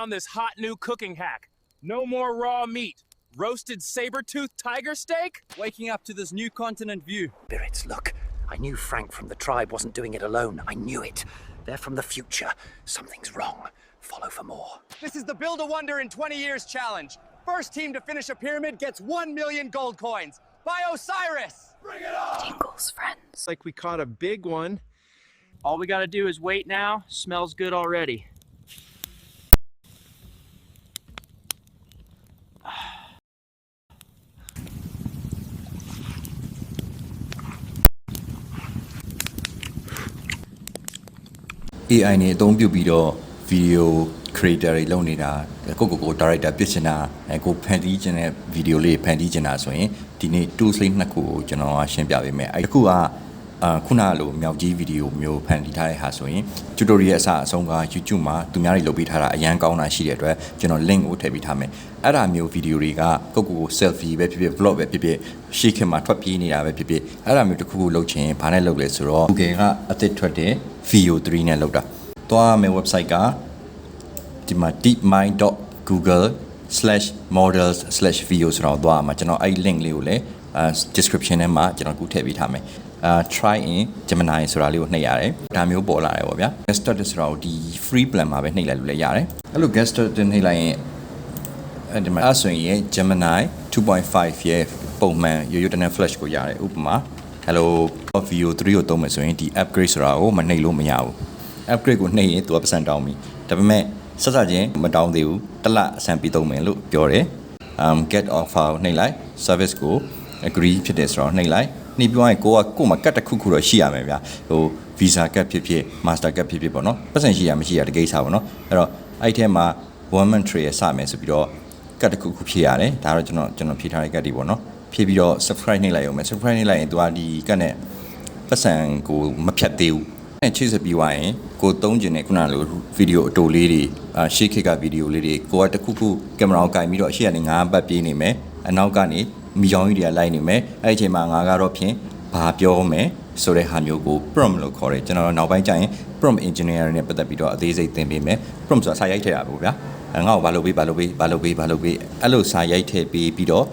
found this hot new cooking hack. No more raw meat. Roasted saber-toothed tiger steak? Waking up to this new continent view. Spirits, look. I knew Frank from the tribe wasn't doing it alone. I knew it. They're from the future. Something's wrong. Follow for more. This is the Build a Wonder in 20 Years challenge. First team to finish a pyramid gets 1 million gold coins. By Osiris! Bring it on! Tingles friends. Like we caught a big one. All we gotta do is wait now. Smells good already. AI နဲ့အသုံးပြုပြီးတော့ video creator တွေလုပ်နေတာကိုကိုကို director ပြစ်ချင်တာအဲကိုဖန်တီးချင်တဲ့ video လေးဖန်တီးချင်တာဆိုရင်ဒီနေ့ tools လေးနှစ်ခုကိုကျွန်တော်ကရှင်းပြပေးမယ်အဲတစ်ခုက အာခုနလိုမြောက်ကြီး video မျိုးဖန်တီးထားတဲ့ဟာဆိုရင် tutorial အစအဆုံးက YouTube မှာသူများတွေလုပ်ပေးထားတာအရန်ကောင်းတာရှိတဲ့အတွက်ကျွန်တော် link ကိုထည့်ပေးထားမယ်အဲ့ဒါမျိုး video တွေကကိုကိုကို selfie ပဲဖြစ်ဖြစ် vlog ပဲဖြစ်ဖြစ်ရှေ့ခင်မှာထွက်ပြေးနေတာပဲဖြစ်ဖြစ်အဲ့ဒါမျိုးတစ်ခုခုလုပ်ချင်ဘာနဲ့လုပ်လဲဆိုတော့ Google ကအသစ်ထွက်တဲ့ Veo 3 နဲ့လုပ်တာသွားမယ် website ကဒီမှာ deepmind.google/models/video ဆိုတော့သွားမှာကျွန်တော်အဲ့ link လေးကိုလည်းအာ description ထဲမှာကျွန်တော်ခုထည့်ပေးထားမယ် အာ try in Gemini ဆိုတာလေးကိုနှိပ်ရတယ်ဒါမျိုးပေါ်လာတယ်ပေါ့ဗျာ guest start ဆိုတာကိုဒီ free plan မှာပဲနှိပ်လိုက်လို့လည်းရတယ်အဲ့လို guest start နှိပ်လိုက်ရင်အဲ့ဒီမှာအဲ့ဆိုရင် Gemini 2.5ရဲ့ပုံမှန်ရိုးရိုးတနက် flash ကိုရတယ်ဥပမာ hello video 3 ကိုသုံးမယ်ဆိုရင်ဒီ upgrade ဆိုတာကိုမနှိပ်လို့မရဘူး upgrade ကိုနှိပ်ရင်သူကပတ်စံတောင်းပြီဒါပေမဲ့ဆက်စချင်းမတောင်းသေးဘူးတစ်လအဆန်ပြီးသုံးမယ်လို့ပြောတယ် um get offer ကိုနှိပ်လိုက် service ကို agree ဖြစ်တယ်ဆိုတော့နှိပ်လိုက် နှိပ်ပြောရင်ကိုကကို့မှာကတ်တစ်ခုခုတော့ရှိရမယ်ဗျာဟို visa ကတ်ဖြစ်ဖြစ် master ကတ်ဖြစ်ဖြစ်ပေါ့နော်ပတ်စံရှိရမရှိရတကိစ္စပေါ့နော်အဲ့တော့အဲ့ထဲမှာ one month trade ရစမယ်ဆိုပြီးတော့ကတ်တစ်ခုခုဖြည့်ရတယ်ဒါတော့ကျွန်တော်ကျွန်တော်ဖြည့်ထားတဲ့ကတ်ဒီပေါ့နော်ဖြည့်ပြီးတော့ subscribe နှိပ်လိုက်အောင်မယ် subscribe နှိပ်လိုက်ရင်သူကဒီကတ်နဲ့ပတ်စံကိုမဖြတ်သေးဘူးနဲ့ချိတ်ဆက်ပြီးွားရင်ကိုသုံးကျင်တဲ့ခုနလိုဗီဒီယိုအတိုလေးတွေအာရှေ့ခေတ်ကဗီဒီယိုလေးတွေကိုကတခုခုကင်မရာကိုကင်ပြီးတော့အရှိကနေငါးပတ်ပြေးနေမယ်အနောက်ကနေ မီယောင်ကြီးတွေကလိုက်နေမယ်အဲ့ဒီအချိန်မှာငါကတော့ဖြင့်ဘာပြောမယ်ဆိုတဲ့ဟာမျိုးကို prompt လို့ခေါ်တယ်ကျွန်တော်နောက်ပိုင်းကျရင် prompt engineer နဲ့ပတ်သက်ပြီးတော့အသေးစိတ်သင်ပေးမယ် prompt ဆိုတာစာရိုက်ထည့်တာပေါ့ဗျာအဲငါ့ကိုဘာလုပ်ပေးဘာလုပ်ပေးဘာလုပ်ပေးဘာလုပ်ပေးအဲ့လိုစာရိုက်ထည့်ပေးပြီးတော့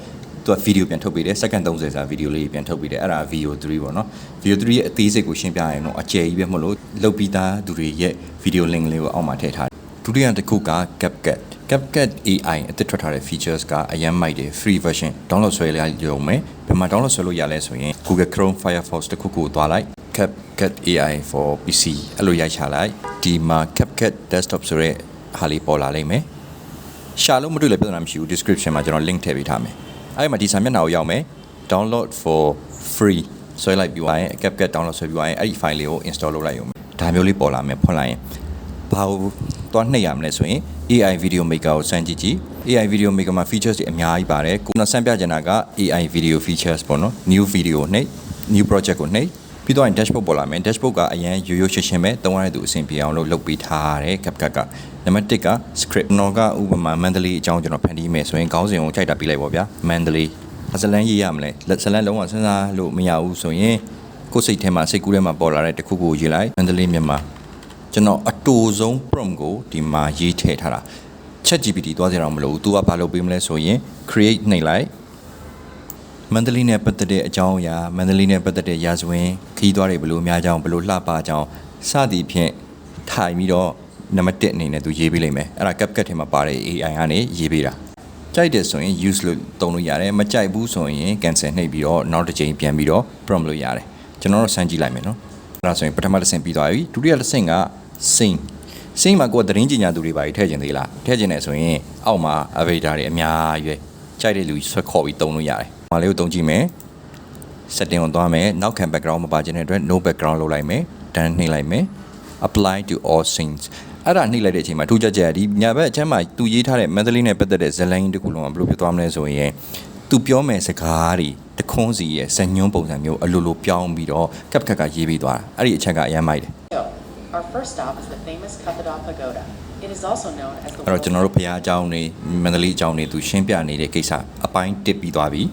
သူကဗီဒီယိုပြန်ထုတ်ပေးတယ်စက္ကန့်30စာဗီဒီယိုလေးပြန်ထုတ်ပေးတယ်အဲ့ဒါ VO3 ပေါ့နော် VO3 ရဲ့အသေးစိတ်ကိုရှင်းပြရင်တော့အကျယ်ကြီးပဲမဟုတ်လို့လုတ်ပြီးသားသူတွေရဲ့ဗီဒီယို link လေးကိုအောက်မှာထည့်ထားတယ်ဒုတိယတစ်ခုက CapCut CapCut AI အသစ်ထွက်ထားတဲ့ features ကအရင်မိုက်တယ် free version download ဆွဲလိုက်ရုံပဲဘယ်မှာ download ဆွဲလို့ရလဲဆိုရင် Google Chrome Firefox တစ်ခုခုကိုသွားလိုက် CapCut AI for PC အဲ့လိုရိုက်ချလိုက်ဒီမှာ CapCut desktop ဆိုတဲ့ဟာလေးပေါ်လာလိမ့်မယ်ရှာလို့မတွေ့လည်းပြဿနာမရှိဘူး description မှာကျွန်တော် link ထည့်ပေးထားမယ်အဲ့ဒီမှာဒီစာမျက်နှာကိုရောက်မယ် download for free ဆွဲလိုက်ပြီးသွားရင် CapCut download ဆွဲပြီးသွားရင်အဲ့ဒီ file လေးကို install လုပ်လိုက်ရုံပဲဒါမျိုးလေးပေါ်လာမယ်ဖွင့်လိုက်ရင် ဘာကိုသွားနှိပ်ရမလဲဆိုရင် AI video maker ကိုစမ်းကြည့်ကြည့် AI video maker မှာ features တွေအများကြီးပါတယ်ကိုယ်စမ်းပြချင်တာက AI video features ပေါ့နော် new video ကိုနှိပ် new project ကိုနှိပ်ပြီးတော့ dashboard ပေါ်လာမယ် dashboard ကအရင်ရိုးရိုးရှင်းရှင်းပဲသုံးရတဲ့သူအဆင်ပြေအောင်လို့လုပ်ပေးထားတယ် CapCut ကနံပါတ်1က script နော်ကဥပမာ Mandalay အကြောင်းကျွန်တော်ဖန်တီးမယ်ဆိုရင်ခေါင်းစဉ်ကိုချိန်တာပြလိုက်ပါဗျာ Mandalay ဇလန်ရေးရမလဲဇလန်လုံးဝစဉ်းစားလို့မရဘူးဆိုရင်ကိုယ်စိတ်ထဲမှာစိတ်ကူးထဲမှာပေါ်လာတဲ့တစ်ခုခုရေးလိုက်မန္တလေးမြန်မာကျွန်တော်အ တူဆုံး prompt ကိုဒီမှာရေးထည့်ထားတာ chat GPT သွားကြအောင်မလို့ तू ကဘာလုပ်ပေးမလဲဆိုရင် create နှိပ်လိုက်မန္တလေးနဲ့ပတ်သက်တဲ့အကြောင်းအရာမန္တလေးနဲ့ပတ်သက်တဲ့ရာဇဝင်ခီးသွားတွေဘလို့များကြောင်းဘလို့လှပကြောင်းစသည်ဖြင့်ထိုင်ပြီးတော့နံပါတ်1အနေနဲ့ तू ရေးပေးလိုက်မယ်အဲ့ဒါ CapCut ထဲမှာပါတဲ့ AI ကနေရေးပေးတာကြိုက်တယ်ဆိုရင် use လို့သုံးလို့ရတယ်မကြိုက်ဘူးဆိုရင် cancel နှိပ်ပြီးတော့နောက်တစ်ချိန်ပြန်ပြီးတော့ prompt လို့ရတယ်ကျွန်တော်တို့စမ်းကြည့်လိုက်မယ်နော်အဲ့ဒါဆိုရင်ပထမတစ်ဆင့်ပြီးသွားပြီဒုတိယတစ်ဆင့်က sing sing မှာကိုယ်သတင်းကြီးညာသူတွေပါထည့်ကျင်သေးလားထည့်ကျင်တယ်ဆိုရင်အောက်မှာ avatar တွေအများရွယ်ကြိုက်တဲ့လူဆွဲခေါ်ပြီးသုံးလို့ရတယ်။မလေးကိုသုံးကြည့်မယ် setting ကိုသွားမယ်နောက်ခံ background မပါခြင်းတဲ့အတွက် no background လုပ်လိုက်မယ် done နှိပ်လိုက်မယ် apply to all scenes အဲ့ဒါနှိပ်လိုက်တဲ့အချိန်မှာထူးခြားချက်ဒီညာဘက်အချမ်းမှာသူရေးထားတဲ့ mentally နဲ့ပတ်သက်တဲ့ဇလန်တစ်ခုလုံးကဘယ်လိုဖြစ်သွားမလဲဆိုရင်သူပြောမယ်စကားတွေတခွန်းစီရဲ့ဇညွန်းပုံစံမျိုးအလိုလိုပြောင်းပြီးတော့ကပ်ခက်ကရေးပြီးသွားတာအဲ့ဒီအချက်ကအရင်မိုက်တယ် So, our first stop is the famous Kappadal Pagoda. It is also known as the အဲ့တော့ကျွန်တော်တို့ဖရားအကြောင်းတွေမန္တလေးအကြောင်းတွေသူရှင်းပြနေတဲ့ကိစ္စအပိုင်းတစ်ပြီးသွားပြီ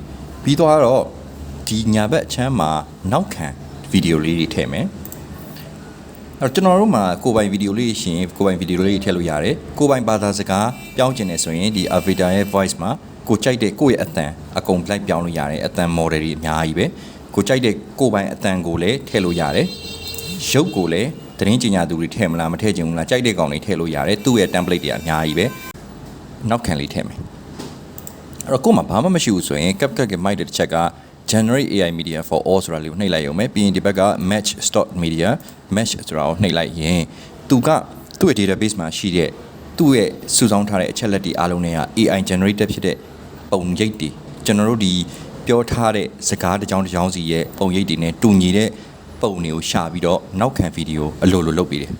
ပြီးသွားတော့ဒီညာဘက်အချမ်းမှာနောက်ခံဗီဒီယိုလေးတွေထည့်မယ်အဲ့တော့ကျွန်တော်တို့မှာကိုယ်ပိုင်ဗီဒီယိုလေးရှင်ကိုယ်ပိုင်ဗီဒီယိုလေးထည့်လို့ရတယ်ကိုယ်ပိုင်ဘာသာစကားပြောင်းကျင်နေဆိုရင်ဒီ Avatar ရဲ့ voice မှာကိုကြိုက်တဲ့ကိုယ့်ရဲ့အသံအကုန်လိုက်ပြောင်းလို့ရတယ်အသံ model တွေအများကြီးပဲကိုကြိုက်တဲ့ကိုယ်ပိုင်အသံကိုလည်းထည့်လို့ရတယ်ရုပ်ကိုလည်း သတင်းကြညာသူတွေထည့်မလားမထည့်ချင်ဘူးလားကြိုက်တဲ့ကောင်တွေထည့်လို့ရတယ်သူ့ရဲ့ template တွေအများကြီးပဲနောက်ခံလေးထည့်မယ်အဲ့တော့ကို့မှာဘာမှမရှိဘူးဆိုရင် CapCut ကမိုက်တဲ့တစ်ချက်က generate AI media for all ဆိုတာလေးကိုနှိပ်လိုက်ရုံပဲပြီးရင်ဒီဘက်က match stock media match ဆိုတာကိုနှိပ်လိုက်ရင်သူကသူ့ရဲ့ database မှာရှိတဲ့သူ့ရဲ့စုဆောင်းထားတဲ့အချက်လက်တွေအားလုံးတွေက AI generated ဖြစ်တဲ့ပုံရိပ်တွေကျွန်တော်တို့ဒီပြောထားတဲ့စကားတစ်ကြောင်းတစ်ကြောင်းစီရဲ့ပုံရိပ်တွေနဲ့တူညီတဲ့ ပုံတွေကိုရှာပြီးတော့နောက်ခံဗီဒီယိုအလိုလိုလုပ်ပေးတယ်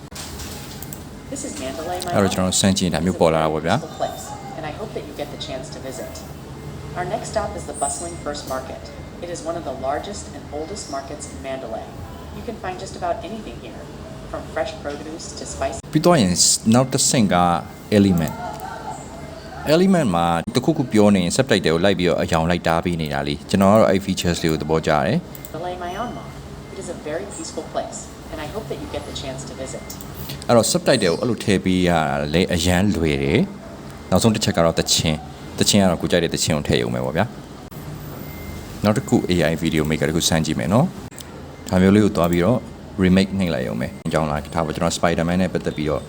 This is Mandalay, my အဲ့တော့ကျွန်တော်စမ်းကြည့်တာမျိုးပေါ်လာတာပေါ့ဗျာ It's a peaceful place, and I hope that you get the chance to visit. Our next stop is the bustling First Market. It is one of the largest and oldest markets in Mandalay. You can find just about anything here, from fresh produce to spicy ပြီးတော့ရင်နောက်တစ်ဆင့်က element element မှာတခုခုပြောနေရင် subtitle ကိုလိုက်ပြီးတော့အယောင်လိုက်တားပေးနေတာလေကျွန်တော်ကတော့အဲ့ features လေးကိုသဘောကျတယ် Mandalay, Myanmar. It is a very peaceful place, and I hope that you get the chance to visit. အဲ့တော့ subtitle ကိုအဲ့လိုထည့်ပေးရတာလေအရန်လွယ်တယ်နောက်ဆုံးတစ်ချက်ကတော့တချင်းတချင်းကတော့ကိုကြိုက်တဲ့တချင်းကိုထည့်ရုံပဲပေါ့ဗျာနောက်တစ်ခု AI video maker တခုစမ်းကြည့်မယ်နော်ဒါမျိုးလေးကိုသွားပြီးတော့ remake နှိပ်လိုက်ရုံပဲအကြောင်းလားဒါပေါ့ကျွန်တော် Spider-Man နဲ့ပတ်သက်ပြီးတော့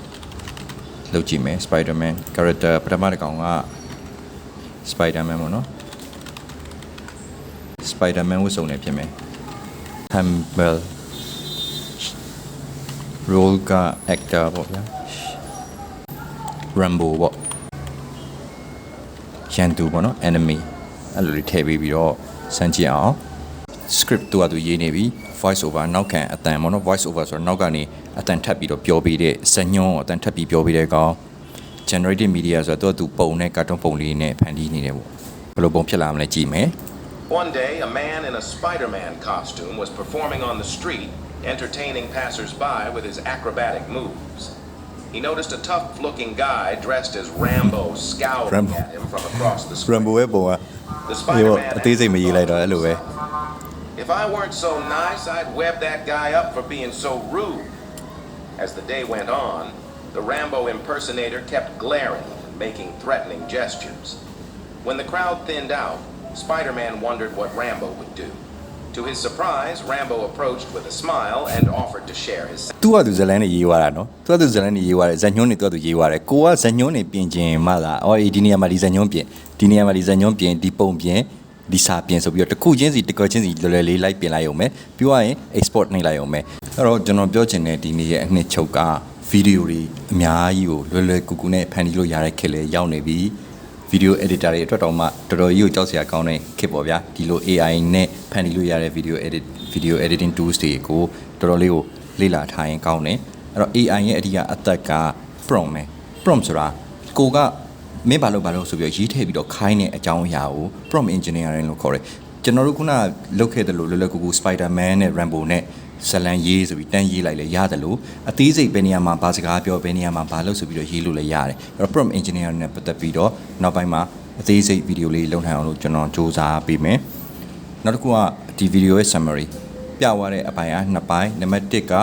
လုပ်ကြည့်မယ် Spider-Man character ပထမတစ်ကောင်က Spider-Man ပေါ့နော် Spider-Man ဝတ်စုံနဲ့ဖြစ်မယ် Campbell role က actor ပေါ့ဗျာ Rambo ပေါ့ရန်သူပေါ့နော် enemy အဲ့လိုလေးထည့်ပေးပြီးတော့စမ်းကြည့်အောင် script သူကသူရေးနေပြီ voice over နောက်ခံအတန်ပေါ့နော် voice over ဆိုတော့နောက်ကနေအတန်ထပ်ပြီးတော့ပြောပေးတဲ့ဇညွန်းကိုအတန်ထပ်ပြီးပြောပေးတဲ့ကောင် generated media ဆိုတော့သူကသူပုံနဲ့ cartoon ပုံလေးနဲ့ဖန်တီးနေတယ်ပေါ့ဘယ်လိုပုံဖြစ်လာမလဲကြည့်မယ် One day, a man in a Spider-Man costume was performing on the street, entertaining passersby with his acrobatic moves. He noticed a tough-looking guy dressed as Rambo scowling Rambo. at him from across the street. Rambo ấy bộ à? Yêu. If I weren't so nice, I'd web that guy up for being so rude. As the day went on, the Rambo impersonator kept glaring and making threatening gestures. When the crowd thinned out, Spider Man wondered what Rambo would do. To his surprise, Rambo approached with a smile and offered to share his သူကသူဇလန်းနေရေးသွားတာနော်သူကသူဇလန်းနေရေးသွားတယ်ဇညွန်းနေသူကသူရေးသွားတယ်ကိုကဇညွန်းနေပြင်ကျင်မှသာအော်အေးဒီနေရာမှာဒီဇညွန်းပြင်ဒီနေရာမှာဒီဇညွန်းပြင်ဒီပုံပြင်ဒီစာပြင်ဆိုပြီးတော့တစ်ခုချင်းစီတစ်ခုချင်းစီလွယ်လွယ်လေးလိုက်ပြင်လိုက်ရုံပဲပြီးသွားရင် export နှိပ်လိုက်ရုံပဲအဲ့တော့ကျွန်တော်ပြောချင်တဲ့ဒီနေ့ရဲ့အနှစ်ချုပ်ကဗီဒီယိုတွေအများကြီးကိုလွယ်လွယ်ကူကူနဲ့ဖန်တီးလို့ရတဲ့ခေတ်လေးရောက်နေပြီ ဗီဒီယို editor တွေအတွက်တော့မှတော်တော်ကြီးကိုကြောက်စရာကောင်းတဲ့ခေတ်ပေါ့ဗျာဒီလို AI နဲ့ဖန်တီးလို့ရတဲ့ video edit video editing tools တွေကိုတော်တော်လေးကိုလေ့လာထားရင်ကောင်းတယ်အဲ့တော့ AI ရဲ့အဓိကအသက်က prompt ပဲ prompt ဆိုတာကိုကမင်းဘာလို့ဘာလို့ဆိုပြီးတော့ရေးထည့်ပြီးတော့ခိုင်းတဲ့အကြောင်းအရာကို prompt engineering လို့ခေါ်တယ်ကျွန်တော်တို့ခုနလုတ်ခဲ့တယ်လို့လွယ်လွယ်ကူကူ Spider-Man နဲ့ Rambo နဲ့ ဇလန်ရေးဆိုပြီးတန်းရေးလိုက်လဲရတယ်လို့အသေးစိတ်ဘယ်နေရာမှာဘာစကားပြောဘယ်နေရာမှာဘာလုပ်ဆိုပြီးတော့ရေးလို့လည်းရတယ်အဲ့တော့ prompt engineering နဲ့ပတ်သက်ပြီးတော့နောက်ပိုင်းမှာအသေးစိတ်ဗီဒီယိုလေးလုပ်နိုင်အောင်လို့ကျွန်တော်စူးစမ်းပေးမယ်နောက်တစ်ခုကဒီဗီဒီယိုရဲ့ summary ပြသွားတဲ့အပိုင်းကနှစ်ပိုင်းနံပါတ်1က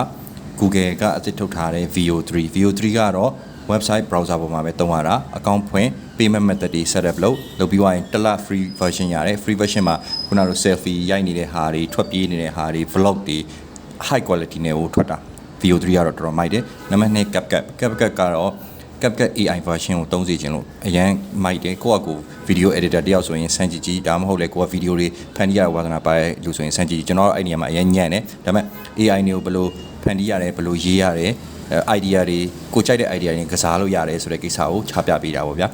Google ကအသစ်ထုတ်ထားတဲ့ VO3 VO3 ကတော့ website browser ပေါ်မှာပဲသုံးရတာ account ဖွင့် payment method တွေ setup လုပ်လုပ်ပြီးသွားရင်တစ်လ free version ရတယ် free version မှာခုနကလို selfie ရိုက်နေတဲ့ဟာတွေထွက်ပြေးနေတဲ့ဟာတွေ vlog တွေ high quality နဲ့ဟိုထွက်တာ VO3 ကတော့တော်တော်မိုက်တယ်နံပါတ်2 CapCut CapCut ကတော့ CapCut AI version ကိုသုံးစီခြင်းလို့အရန်မိုက်တယ်ကိုယ့်အကူ video editor တယောက်ဆိုရင်စမ်းကြည့်ကြည့်ဒါမှမဟုတ်လေကိုက video တွေဖန်တီးရတဲ့ဝါသနာပါတဲ့လူဆိုရင်စမ်းကြည့်ကြည့်ကျွန်တော်အဲ့ဒီနေရာမှာအရန်ညံ့တယ်ဒါပေမဲ့ AI တွေကိုဘယ်လိုဖန်တီးရတယ်ဘယ်လိုရေးရတယ်အဲ idea တွေကိုကြိုက်တဲ့ idea တွေကစားလို့ရတယ်ဆိုတဲ့ကိစ္စကိုချပြပေးတာပေါ့ဗျာ